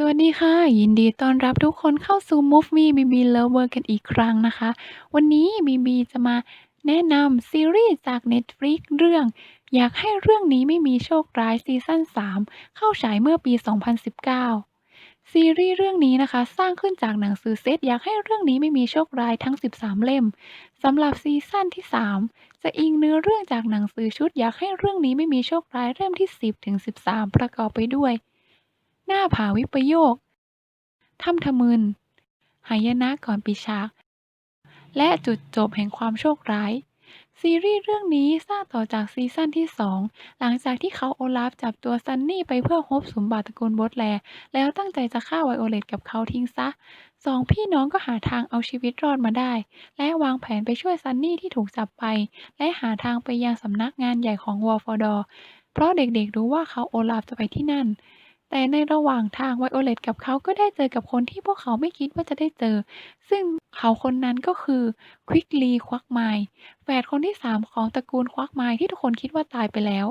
สวัสดีค่ะ ยินดีต้อนรับทุกคนเข้าสู่ Move Me BB Lover กันอีกครั้งนะคะ วันนี้ BB จะมาแนะนำซีรีส์จาก Netflix เรื่อง อยากให้เรื่องนี้ไม่มีโชคร้ายซีซั่น 3 เข้าฉายเมื่อปี 2019 ซีรีส์เรื่องนี้นะคะ สร้างขึ้นจากหนังสือเซตอยากให้เรื่องนี้ไม่มีโชคร้ายทั้ง 13 เล่มสำหรับซีซั่นที่ 3 จะอิงเนื้อเรื่องจากหนังสือชุดอยากให้เรื่องนี้ไม่มีโชคร้ายเล่มที่ 10ถึง13 ประกอบไปด้วย หน้าผาวิปโยคถ้ำทะมึน หายนะก่อนปิดฉาก และจุดจบแห่งความโชคร้าย ซีรีส์เรื่องนี้สร้างต่อจากซีซั่นที่ 2 หลังจากที่เขาโอลาฟจับตัวซันนี่ไปเพื่อฮบสมบัติตระกูลโบทแล แล้วตั้งใจจะฆ่าไวโอเลตกับเขาทิ้งซะ สองพี่น้องก็หาทางเอาชีวิตรอดมาได้ และวางแผนไปช่วยซันนี่ที่ถูกจับไป และหาทางไปยังสำนักงานใหญ่ของวอลฟอร์ดอเพราะเด็กๆรู้ว่าเขาโอลาฟจะไปที่นั่น แต่ในระหว่างทางไวโอเลตกับเขาก็ได้เจอกับคนที่พวกเขาไม่คิดว่าจะได้เจอ ซึ่งเขาคนนั้นก็คือควิกลีควักไมล์แฝดคนที่ 3 ของตระกูลควักไมล์ที่ทุกคนคิดว่าตายไปแล้ว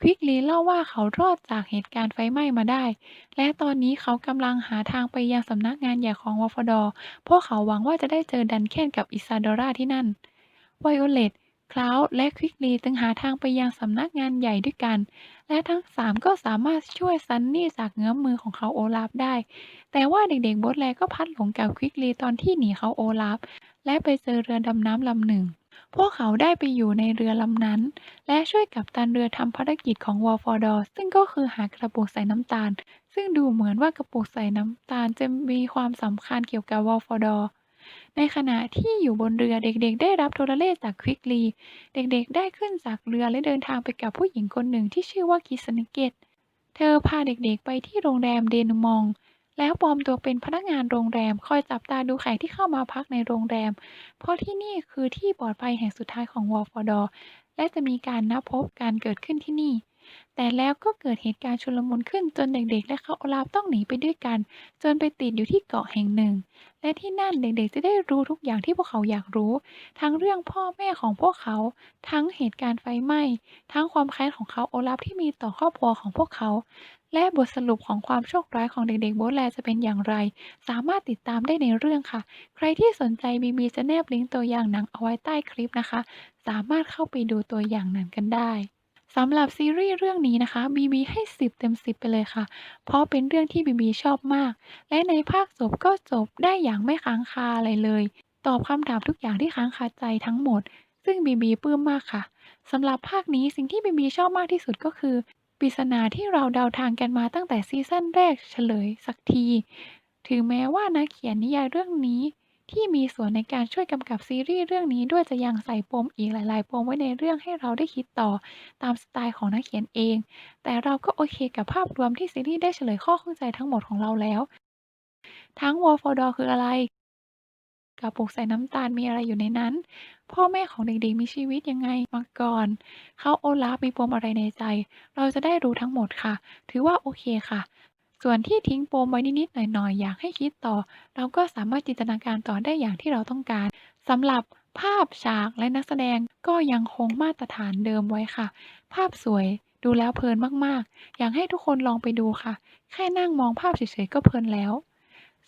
ควิกลีเล่าว่าเขารอดจากเหตุการณ์ไฟไหม้มาได้ และตอนนี้เขากำลังหาทางไปยังสำนักงานใหญ่ของวอลฟอร์ดอร์พราะเขาหวังว่าจะได้เจอดันเคนกับอิซาดอราที่นั่นไวโอเลต คลาวด์และควิกลีจึงหาทางไปยังสำนักงานใหญ่ด้วยกัน และทั้งสามก็สามารถช่วยซันนี่จากเงื้อมมือของเขาโอลาฟได้ แต่ว่าเด็กๆโบทแลก็พัดหลงกับควิกลีตอนที่หนีเขาโอลาฟ และไปเจอเรือดำน้ำลำหนึ่ง พวกเขาได้ไปอยู่ในเรือลำนั้น และช่วยกัปตันเรือทำภารกิจของวอลฟอร์ดอร์ซึ่งก็คือหากระปุกใส่น้ำตาล ซึ่งดูเหมือนว่ากระปุกใส่น้ำตาลจะมีความสำคัญเกี่ยวกับวอลฟอร์ดอร์ ในขณะที่อยู่บนเรือเด็กๆ ได้รับโทรเลขจากควิกลี เด็กๆ ได้ขึ้นจากเรือและเดินทางไปกับผู้หญิงคนหนึ่งที่ชื่อว่าคิสเนเกต เธอพาเด็กๆ ไปที่โรงแรมเดนมอง แล้วปลอมตัวเป็นพนักงานโรงแรม คอยจับตาดูแขกที่เข้ามาพักในโรงแรม เพราะที่นี่คือที่ปลอดภัยแห่งสุดท้ายของวอลฟอร์ดอร์และจะมีการนัดพบการเกิดขึ้นที่นี่แต่แล้วก็เกิดเหตุการณ์ชุลมุนขึ้นจนเด็กๆ และเขาอลาฟต้องหนีไปด้วยกัน จนไปติดอยู่ที่เกาะแห่งหนึ่ง และที่นั่นเด็กๆจะได้รู้ทุกอย่างที่พวกเขาอยากรู้ ทั้งเรื่องพ่อแม่ของพวกเขา ทั้งเหตุการณ์ไฟไหม้ ทั้งความแค้นของเขาโอลาฟที่มีต่อครอบครัวของพวกเขา และบทสรุปของความโชคร้ายของเด็กๆโบแลจะเป็นอย่างไร สามารถติดตามได้ในเรื่องค่ะ ใครที่สนใจบีบีจะแนบลิงก์ตัวอย่างหนังเอาไว้ใต้คลิปนะคะ สามารถเข้าไปดูตัวอย่างหนังกันได้ สำหรับซีรีส์เรื่องนี้นะคะ BB ให้ 10 เต็ม 10 ไปเลยค่ะ เพราะเป็นเรื่องที่ BB ชอบมาก และในภาคจบก็จบได้อย่างไม่ค้างคาอะไรเลย ตอบคำถามทุกอย่างที่ค้างคาใจทั้งหมด ซึ่ง BB ปลื้มมากค่ะสำหรับภาคนี้สิ่งที่ BB ชอบมากที่สุดก็คือปริศนาที่เราเดาทางกันมาตั้งแต่ซีซั่นแรกเฉลยสักที ถึงแม้ว่านักเขียนนิยายเรื่องนี้ ที่มีส่วนในการช่วยกำกับซีรีส์เรื่องนี้ด้วยจะยังใส่ปมอีกหลาย ๆ ปมไว้ในเรื่องให้เราได้คิดต่อตามสไตล์ของนักเขียนเอง แต่เราก็โอเคกับภาพรวมที่ซีรีส์ได้เฉลยข้อข้องใจทั้งหมดของเราแล้ว ทั้งวอลฟอร์ดอคืออะไรกระปุกใส่น้ำตาลมีอะไรอยู่ในนั้น พ่อแม่ของเด็กๆมีชีวิตยังไงมาก่อน เขาโอลาฟมีปมอะไรในใจ เราจะได้รู้ทั้งหมดค่ะ ถือว่าโอเคค่ะ ส่วนที่ทิ้งปมไว้นิดๆหน่อยๆ อยากให้คิดต่อ เราก็สามารถจินตนาการต่อได้อย่างที่เราต้องการสำหรับภาพฉากและนักแสดงก็ยังคงมาตรฐานเดิมไว้ค่ะ ภาพสวยดูแล้วเพลินมากๆ อยากให้ทุกคนลองไปดูค่ะ แค่นั่งมองภาพเฉยๆก็เพลินแล้ว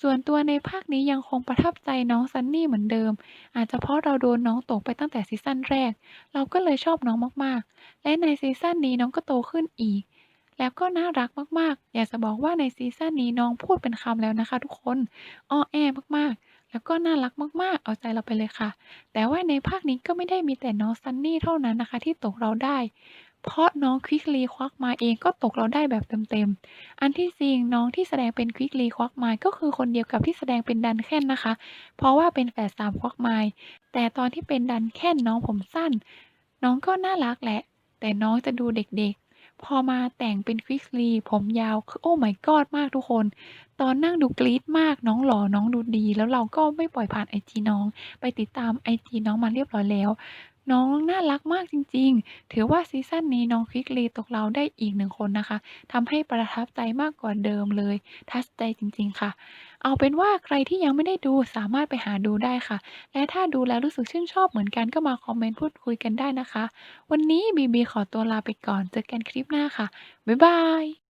ส่วนตัวในภาคนี้ยังคงประทับใจน้องซันนี่เหมือนเดิม อาจจะเพราะเราโดนน้องตกไปตั้งแต่ซีซั่นแรก เราก็เลยชอบน้องมากๆ และในซีซั่นนี้น้องก็โตขึ้นอีก แล้วก็น่ารักมากๆ อยากจะบอกว่าในซีซั่นนี้น้องพูดเป็นคำแล้วนะคะทุกคนอ้อแอมากๆ แล้วก็น่ารักมากๆ เอาใจเราไปเลยค่ะ แต่ว่าในภาคนี้ก็ไม่ได้มีแต่น้องซันนี่เท่านั้นนะคะ ที่ตกเราได้ เพราะน้องควิกลีควักมาเองก็ตกเราได้แบบเต็มๆ อันที่จริงน้องที่แสดงเป็นควิกลีควักไมล์ก็คือคนเดียวกับที่แสดงเป็นดันแคนนะคะ เพราะว่าเป็นแฝดสามควักไมล์แต่ตอนที่เป็นดันแคนน้องผมสั้น น้องก็น่ารักแหละ แต่น้องจะดูเด็กๆ พอมาแต่งเป็นควิกลี ผมยาว คือ โอ้ my god มากทุกคน ตอนนั่งดูกรี๊ดมากน้องหล่อน้องดูดี แล้วเราก็ไม่ปล่อยผ่านไอจีน้อง ไปติดตามไอจีน้องมาเรียบร้อยแล้ว น้องน่ารักมากจริง ๆ ถือว่าซีซั่นนี้น้องควิกลีตกเราได้อีกหนึ่งคนนะคะทำให้ประทับใจมากกว่าเดิมเลย ทัชใจจริง ๆ ค่ะ เอาเป็นว่าใครที่ยังไม่ได้ดูสามารถไปหาดูได้ค่ะ และถ้าดูแล้วรู้สึกชื่นชอบเหมือนกันก็มาคอมเมนต์พูดคุยกันได้นะคะ วันนี้บีบีขอตัวลาไปก่อน เจอกันคลิปหน้าค่ะ บ๊ายบาย